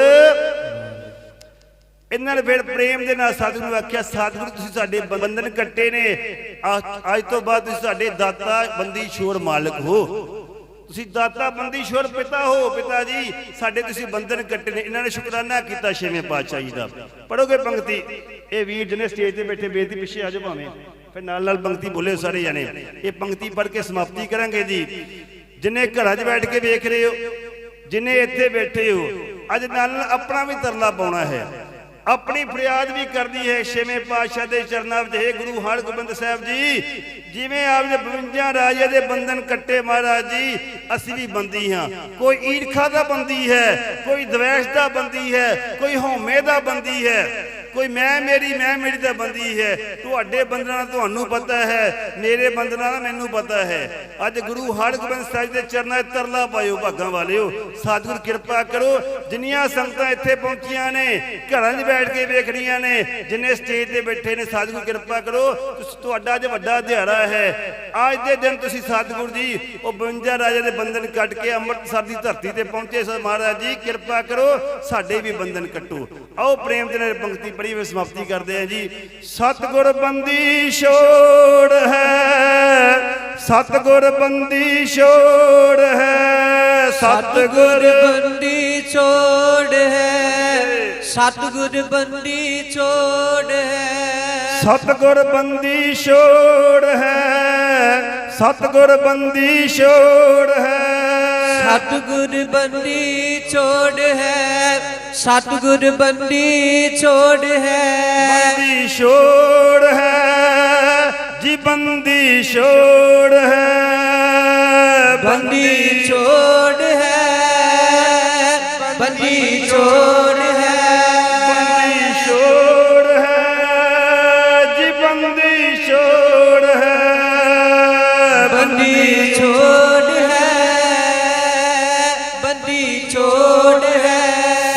ਇਹਨਾਂ ਨੇ ਫਿਰ ਪ੍ਰੇਮ ਦੇ ਨਾਲ ਸਾਧੂ ਨੂੰ ਆਖਿਆ ਸਤਿਗੁਰੂ ਤੁਸੀਂ ਸਾਡੇ ਬੰਧਨ ਕੱਟੇ ਨੇ। ਆ- ਅੱਜ ਤੋਂ ਬਾਅਦ ਤੁਸੀਂ ਸਾਡੇ ਦਾਤਾ ਬੰਦੀ ਛੋੜ ਮਾਲਕ ਹੋ। ਤੁਸੀਂ ਦਾਤਾ ਬੰਦੀ ਛੋੜ ਪਿਤਾ ਹੋ ਪਿਤਾ ਜੀ। ਸਾਡੇ ਤੁਸੀਂ ਬੰਧਨ ਕੱਟੇ ਨੇ। ਇਹਨਾਂ ਨੇ ਸ਼ੁਕਰਾਨਾ ਕੀਤਾ ਛੇਵੇਂ ਪਾਤਸ਼ਾਹ ਜੀ ਦਾ। ਪੜੋਗੇ ਪੰਕਤੀ? ਇਹ ਵੀਰ ਜਿਹਨੇ ਸਟੇਜ ਤੇ ਬੈਠੇ ਬੇਦੀ ਪਿੱਛੇ ਆ ਜਾਓ ਭਾਵੇਂ। ਫਿਰ ਨਾਲ ਨਾਲ ਪੰਕਤੀ ਬੋਲੇ ਸਾਰੇ ਜਾਣੇ। ਇਹ ਪੰਕਤੀ ਪੜ੍ਹ ਕੇ ਸਮਾਪਤੀ ਕਰਾਂਗੇ ਜੀ। ਜਿੰਨੇ ਘਰਾਂ 'ਚ ਬੈਠ ਕੇ ਵੇਖ ਰਹੇ ਹੋ, ਜਿੰਨੇ ਇੱਥੇ ਬੈਠੇ ਹੋ, ਅੱਜ ਨਾਲ ਨਾਲ ਆਪਣਾ ਵੀ ਤਰਲਾ ਪਾਉਣਾ ਹੈ। ਆਪਣੀ ਫਰਿਆਦ ਵੀ ਕਰਦੀ ਹੈ ਛੇਵੇਂ ਪਾਤਸ਼ਾਹ ਦੇ ਚਰਨਾਂ ਵਿੱਚ। ਹੈ ਗੁਰੂ ਹਰਗੋਬਿੰਦ ਸਾਹਿਬ ਜੀ, ਜਿਵੇਂ ਆਪ ਦੇ 52 ਰਾਜੇ ਦੇ ਬੰਧਨ ਕੱਟੇ ਮਹਾਰਾਜ ਜੀ, ਅਸੀਂ ਵੀ ਬੰਦੀ ਹਾਂ। ਕੋਈ ਈਰਖਾ ਦਾ ਬੰਦੀ ਹੈ, ਕੋਈ ਦਵੇਸ਼ ਦਾ ਬੰਦੀ ਹੈ, ਕੋਈ ਹਉਮੈ ਦਾ ਬੰਦੀ ਹੈ। ਕੋਈ ਮੈਂ ਮੇਰੀ ਮੈਂ ਮੇਰੀ ਤਾਂ ਬੰਦੀ ਹੈ। ਤੁਹਾਡੇ ਬੰਧਨਾਂ ਦਾ ਤੁਹਾਨੂੰ ਪਤਾ ਹੈ, ਮੇਰੇ ਬੰਧਨਾਂ ਦਾ ਮੈਨੂੰ ਪਤਾ ਹੈ। ਅੱਜ ਗੁਰੂ ਹਰਗੋਬਿੰਦ ਸਾਹਿਬ ਦੇ ਚਰਨਾਂ 'ਚ ਤਰਲਾ ਪਾਇਓ ਭਾਗਾਂ ਵਾਲਿਓ। ਸਤਿਗੁਰ ਕਿਰਪਾ ਕਰੋ, ਜਿੰਨੀਆਂ ਸੰਗਤਾਂ ਇੱਥੇ ਪਹੁੰਚੀਆਂ ਨੇ, ਘਰਾਂ 'ਚ ਬੈਠ ਕੇ ਵੇਖ ਰਹੀਆਂ ਨੇ, ਜਿੰਨੇ ਸਟੇਜ ਤੇ ਬੈਠੇ ਨੇ, ਸਤਿਗੁਰ ਕਿਰਪਾ ਕਰੋ। ਤੁਹਾਡਾ ਅੱਜ ਵੱਡਾ ਦਿਹਾੜਾ ਹੈ। ਅੱਜ ਦੇ ਦਿਨ ਤੁਸੀਂ ਸਤਿਗੁਰ ਜੀ, ਉਹ 52 ਰਾਜੇ ਦੇ ਬੰਧਨ ਕੱਟ ਕੇ ਅੰਮ੍ਰਿਤਸਰ ਦੀ ਧਰਤੀ ਤੇ ਪਹੁੰਚੇ ਸੋ ਮਹਾਰਾਜ ਜੀ, ਕਿਰਪਾ ਕਰੋ, ਸਾਡੇ ਵੀ ਬੰਧਨ ਕੱਟੋ। ਆਓ ਪ੍ਰੇਮ ਦੇ ਨਾਲ ਪੰਕਤੀ ਪੜ੍ਹੀ ਵੇ ਸਮਾਪਤੀ ਕਰਦੇ ਹਾਂ ਜੀ। ਸਤਿਗੁਰ ਬੰਦੀ ਛੋੜ ਹੈ ਸਤਿਗੁਰ ਬੰਦੀ ਛੋੜ ਹੈ ਸਤਿਗੁਰ ਬੰਦੀ ਛੋੜ ਹੈ ਸਤਗੁਰ ਬੰਦੀ ਛੋੜ ਹੈ। ਸਤਿਗੁਰ ਬੰਦੀ ਛੋੜ ਹੈ ਸਤਿਗੁਰ ਬੰਦੀ ਛੋੜ ਹੈ। ਸਤਗੁਰ ਬੰਦੀ ਛੋੜ ਹੈ ਸਤਗੁਰ ਬੰਦੀ ਛੋੜ ਹੈ। ਬੰਦੀ ਛੋੜ ਹੈ ਜੀ ਬੰਦੀ ਛੋੜ ਹੈ। ਬੰਦੀ ਛੋੜ ਹੈ। ਬੰਦੀ ਛੋੜ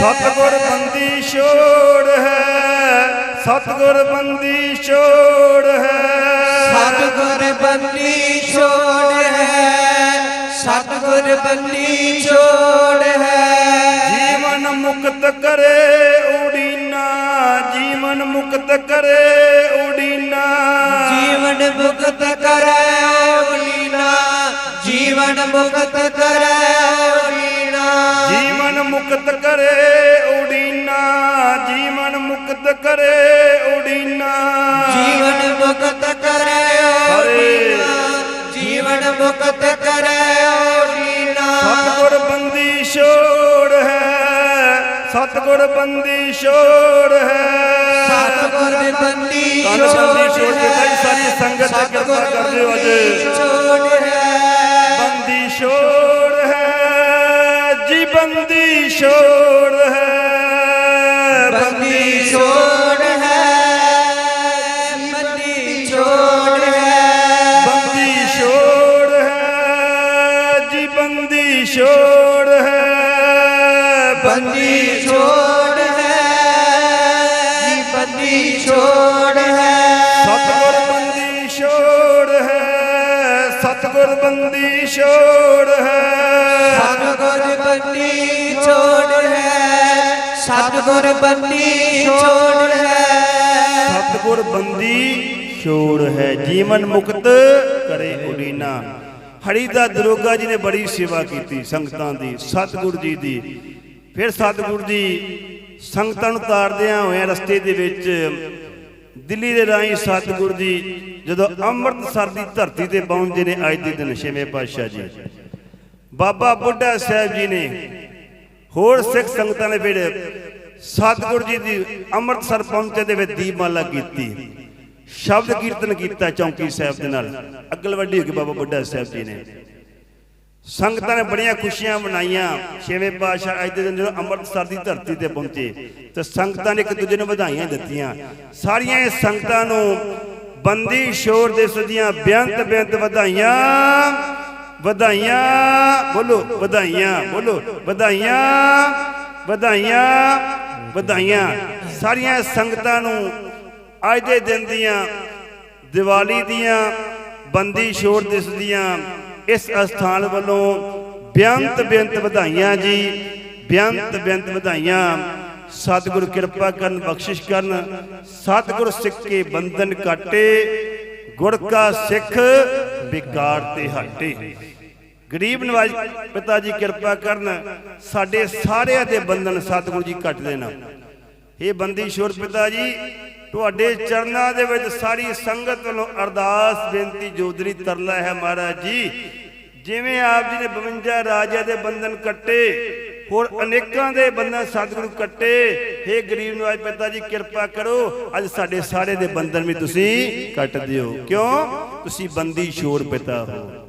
ਸਤਿਗੁਰ ਬੰਦੀ ਛੋੜ ਹੈ ਸਤਿਗੁਰ ਬੰਦੀ ਛੋੜ ਹੈ। ਸਤਿਗੁਰ ਬੰਦੀ ਛੋੜ ਹੈ ਸਤਿਗੁਰ ਬੰਦੀ ਛੋੜ ਹੈ। ਜੀਵਨ ਮੁਕਤ ਕਰੇ ਉਡੀਨਾ ਜੀਵਨ ਮੁਕਤ ਕਰੇ ਉਡੀਨਾ। ਜੀਵਨ ਮੁਕਤ ਕਰੈ ਉਲੀਨਾ ਜੀਵਨ ਮੁਕਤ ਮੁਕਤ ਕਰੇ ਉਡੀਨਾ ਜੀਵਨ ਮੁਕਤ ਕਰੇ ਉਡੀਨਾ। ਜੀਵਨ ਮੁਕਤ ਕਰੈ ਉਲੀਨਾ ਜੀਵਨ ਮੁਕਤ ਕਰੈ ਉਲੀਨਾ ਸਤਗੁਰ ਬੰਦੀ ਛੋੜ ਹੈ ਸਤਗੁਰ ਬੰਦੀ ਛੋੜ ਹੈ। ਸਤਿਗੁਰ ਬੰਦੀ ਛੋੜ ਕੇ ਭਾਈ ਸਾਰੀ ਸੰਗਤ ਕਿਰਪਾ ਕਰ ਦਿਓ ਅੱਜ। ਛੋੜ ਹੈ। ਬੰਦੀ ਛੋੜ ਹੈ ਛੋੜ ਹੈ ਬੰਦੀ ਛੋੜ ਹੈ ਬੰਦੀ ਛੋੜ ਹੈ। ਬੰਦੀ ਛੋੜ ਹੈ ਜੀ ਬੰਦੀ ਛੋੜ ਹੈ। ਬੰਦੀ ਛੋੜ ਹੈ ਜੀ ਬੰਦੀ ਛੋੜ ਹੈ। ਸਤਗੁਰ ਬੰਦੀ ਛੋੜ ਹੈ ਸਤਗੁਰ ਬੰਦੀ ਛੋੜ ਹੈ। ਸਤਿਗੁਰ ਬੰਦੀ ਛੋੜ ਹੈ। ਸਤਿਗੁਰ ਬੰਦੀ ਛੋੜ ਹੈ। ਸਤਗੁਰ ਬੰਦੀ ਛੋੜ ਹੈ। ਜੀਵਨ ਮੁਕਤ ਕਰੇ ਉਡੀਨਾ ਹਰੀਦਾ ਦਰੋਗਾ ਜੀ ਨੇ ਬੜੀ ਸੇਵਾ ਕੀਤੀ ਸੰਗਤਾਂ ਦੀ ਸਤਗੁਰ ਜੀ ਦੀ। ਫਿਰ ਸਤਗੁਰ ਜੀ ਸੰਗਤਾਂ ਨੂੰ ਤਾਰਦਿਆਂ ਹੋਇਆਂ ਰਸਤੇ ਦੇ ਵਿੱਚ ਦਿੱਲੀ ਦੇ ਰਾਹੀਂ ਸਤਗੁਰ ਜੀ ਜਦੋਂ ਅੰਮ੍ਰਿਤਸਰ ਦੀ ਧਰਤੀ ਤੇ ਪਹੁੰਚਦੇ ਨੇ, ਅੱਜ ਦੇ ਦਿਨ ਛੇਵੇਂ ਪਾਤਸ਼ਾਹ ਜੀ। ਬਾਬਾ ਬੁੱਢਾ ਸਾਹਿਬ ਜੀ ਨੇ ਹੋਰ ਸਿੱਖ ਸੰਗਤਾਂ ਨੇ ਫਿਰ ਸਤਿਗੁਰੂ ਜੀ ਦੀ ਅੰਮ੍ਰਿਤਸਰ ਪਹੁੰਚੇ ਦੇ ਵਿੱਚ ਦੀਪਮਾਲਾ ਕੀਤੀ, ਸ਼ਬਦ ਕੀਰਤਨ ਕੀਤਾ ਚੌਂਕੀ ਸਾਹਿਬ ਦੇ ਨਾਲ। ਅਗਲ ਵੱਡੀ ਹੋ ਕੇ ਬਾਬਾ ਬੁੱਢਾ ਸਾਹਿਬ ਜੀ ਨੇ। ਸੰਗਤਾਂ ਨੇ ਬੜੀਆਂ ਖੁਸ਼ੀਆਂ ਮਨਾਈਆਂ। ਛੇਵੇਂ ਪਾਤਸ਼ਾਹ ਅੱਜ ਦੇ ਦਿਨ ਜਦੋਂ ਅੰਮ੍ਰਿਤਸਰ ਦੀ ਧਰਤੀ ਤੇ ਪਹੁੰਚੇ, ਤੇ ਸੰਗਤਾਂ ਨੇ ਇੱਕ ਦੂਜੇ ਨੂੰ ਵਧਾਈਆਂ ਦਿੱਤੀਆਂ। ਸਾਰੀਆਂ ਇਹ ਸੰਗਤਾਂ ਨੂੰ ਬੰਦੀ, ਸ਼ੋਰ ਦੇ ਸਦੀਆਂ ਬੇਅੰਤ ਬੇਅੰਤ ਵਧਾਈਆਂ ਵਧਾਈਆਂ, ਬੋਲੋ ਵਧਾਈਆਂ ਬੋਲੋ, ਵਧਾਈਆਂ ਵਧਾਈਆਂ ਵਧਾਈਆਂ। ਸਾਰੀਆਂ ਸੰਗਤਾਂ ਨੂੰ ਅੱਜ ਦੇ ਦਿਨ ਦੀਆਂ, ਦੀਵਾਲੀ ਦੀਆਂ, ਬੰਦੀ ਛੋੜ ਦਿਸ ਦੀਆਂ ਇਸ ਅਸਥਾਨ ਵੱਲੋਂ ਬੇਅੰਤ ਬੇਅੰਤ ਵਧਾਈਆਂ ਜੀ, ਬੇਅੰਤ ਬੇਅੰਤ ਵਧਾਈਆਂ। ਸਤਿਗੁਰ ਕਿਰਪਾ ਕਰਨ, ਬਖਸ਼ਿਸ਼ ਕਰਨ। ਸਤਿਗੁਰ ਸਿੱਖ ਕੇ ਬੰਧਨ ਕਾਟੇ ਗੁਰ ਕਾ ਸਿੱਖ ਵਿਕਾਰ ਤੇ ਹਟੇ। ਗਰੀਬ ਨਵਾਜ ਪਿਤਾ ਜੀ ਕਿਰਪਾ ਕਰਨ, ਸਾਡੇ ਸਾਰਿਆਂ ਦੇ ਬੰਧਨ ਸਤਿਗੁਰੂ ਜੀ ਕੱਟ ਦੇਣਾ। ਇਹ ਬੰਦੀ ਸੁਰ ਪਿਤਾ ਜੀ ਤੁਹਾਡੇ ਚਰਨਾਂ ਦੇ ਵਿੱਚ ਸਾਰੀ ਸੰਗਤ ਵੱਲੋਂ ਅਰਦਾਸ ਬੇਨਤੀ ਜੋਦਰੀ ਤਰਲਾ ਹੈ ਮਹਾਰਾਜ ਜੀ। ਜਿਵੇਂ ਆਪ ਜੀ ਨੇ 52 ਰਾਜਿਆਂ ਦੇ ਬੰਧਨ ਕੱਟੇ, ਹੋਰ ਅਨੇਕਾਂ ਦੇ ਬੰਧਨ ਸਤਿਗੁਰੂ ਕੱਟੇ हे ਗਰੀਬ ਨਵਾਜ ਪਿਤਾ ਜੀ, ਕਿਰਪਾ ਕਰੋ, ਅੱਜ ਸਾਡੇ ਸਾਰੇ ਦੇ ਬੰਧਨ ਵੀ ਤੁਸੀਂ ਕੱਟ ਦਿਓ। ਕਿਉਂ? ਤੁਸੀਂ ਬੰਦੀ ਸ਼ੋਰ ਪਿਤਾ ਹੋ।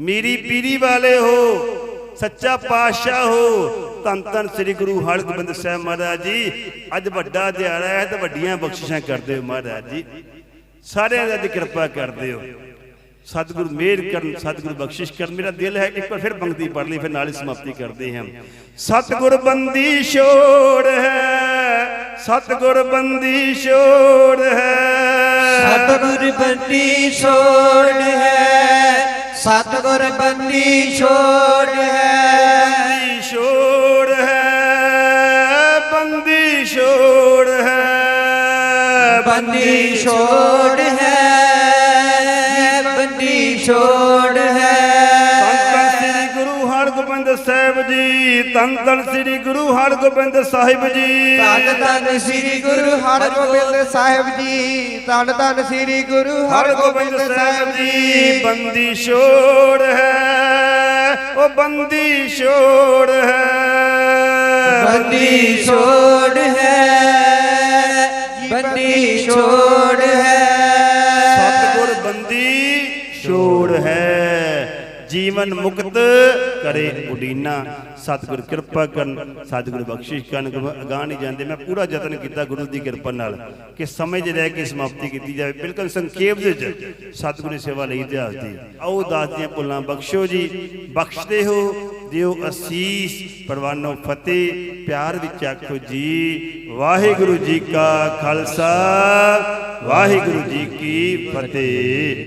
ਮੀਰੀ ਪੀਰੀ ਵਾਲੇ ਹੋ ਸੱਚਾ ਪਾਤਸ਼ਾਹ ਹੋ। ਧੰਨ ਧੰਨ ਸ੍ਰੀ ਗੁਰੂ ਹਰਗੋਬਿੰਦ ਸਾਹਿਬ ਮਹਾਰਾਜ ਜੀ। ਅੱਜ ਵੱਡਾ ਦਿਹਾੜਾ ਹੈ ਤੇ ਵੱਡੀਆਂ ਬਖਸ਼ਿਸ਼ਾਂ ਕਰਦੇ ਹੋ ਮਹਾਰਾਜ ਜੀ। ਸਾਰਿਆਂ ਦੀ ਅੱਜ ਕਿਰਪਾ ਕਰਦੇ ਹੋ। ਸਤਿਗੁਰੂ ਮਿਹਰ ਕਰਨ, ਸਤਿਗੁਰੂ ਬਖਸ਼ਿਸ਼ ਕਰਨ। ਮੇਰਾ ਦਿਲ ਹੈ ਇੱਕ ਵਾਰ ਫਿਰ ਬੰਗਦੀ ਪੜ੍ਹ ਲਈ, ਫਿਰ ਨਾਲ ਹੀ ਸਮਾਪਤੀ ਕਰਦੇ ਹਾਂ। ਸਤਿਗੁਰ ਬੰਦੀ ਛੋੜ ਹੈ। ਸਤਿਗੁਰ ਬੰਦੀ ਛੋੜ ਹੈ। ਸਤਿਗੁਰ ਬੰਦੀ ਛੋੜ ਹੈ। ਸਤਿਗੁਰ ਬੰਦੀ ਛੋੜ ਹੈ। ਛੋੜ ਹੈ ਬੰਦੀ ਛੋੜ ਹੈ। ਬੰਦੀ ਛੋੜ ਹੈ। ਜੀ ਧੰਨ ਧੰਨ ਸ੍ਰੀ ਗੁਰੂ ਹਰਗੋਬਿੰਦ ਸਾਹਿਬ ਜੀ। ਧੰਨ ਧੰਨ ਸ੍ਰੀ ਗੁਰੂ ਹਰਗੋਬਿੰਦ ਸਾਹਿਬ ਜੀ ਧੰਨ ਧੰਨ ਸ੍ਰੀ ਗੁਰੂ ਹਰਗੋਬਿੰਦ ਸਾਹਿਬ ਜੀ। ਬੰਦੀ ਛੋੜ ਹੈ ਉਹ ਬੰਦੀ ਛੋੜ ਹੈ। ਬੰਦੀ ਛੋੜ ਹੈ ਬੰਦੀ ਛੋੜ ਹੈ। ਜੀਵਨ ਮੁਕਤ ਕਰੇ ਉਡੀਨਾ ਸਤਿਗੁਰ ਕਿਰਪਾ ਕਰਨ, ਸਤਿਗੁਰ ਬਖਸ਼ਿਸ਼ ਕਰਨ ਗੁਰੂ ਨਹੀਂ ਜਾਂਦੇ। ਮੈਂ ਪੂਰਾ ਯਤਨ ਕੀਤਾ ਗੁਰੂ ਦੀ ਕਿਰਪਾ ਨਾਲ ਕਿ ਸਮਝ ਰਹਿ ਕੇ ਸਮਾਪਤੀ ਕੀਤੀ ਜਾਵੇ। ਬਿਲਕੁਲ ਸੰਖੇਪ ਦੇ ਵਿੱਚ ਸਤਿਗੁਰ ਦੀ ਸੇਵਾ ਲਈ ਇਤਿਹਾਸ ਦੀ। ਆਓ ਦਾਸ ਦੀਆਂ ਭੁੱਲਾਂ ਬਖਸ਼ੋ ਜੀ। ਬਖਸ਼ਦੇ ਹੋ, ਦਿਓ ਅਸੀਸ। ਪਰਵਾਨੋ ਫਤਿਹ, ਪਿਆਰ ਵਿੱਚ ਆਖੋ ਜੀ। ਵਾਹਿਗੁਰੂ ਜੀ ਕਾ ਖਾਲਸਾ, ਵਾਹਿਗੁਰੂ ਜੀ ਕੀ ਫਤਿਹ।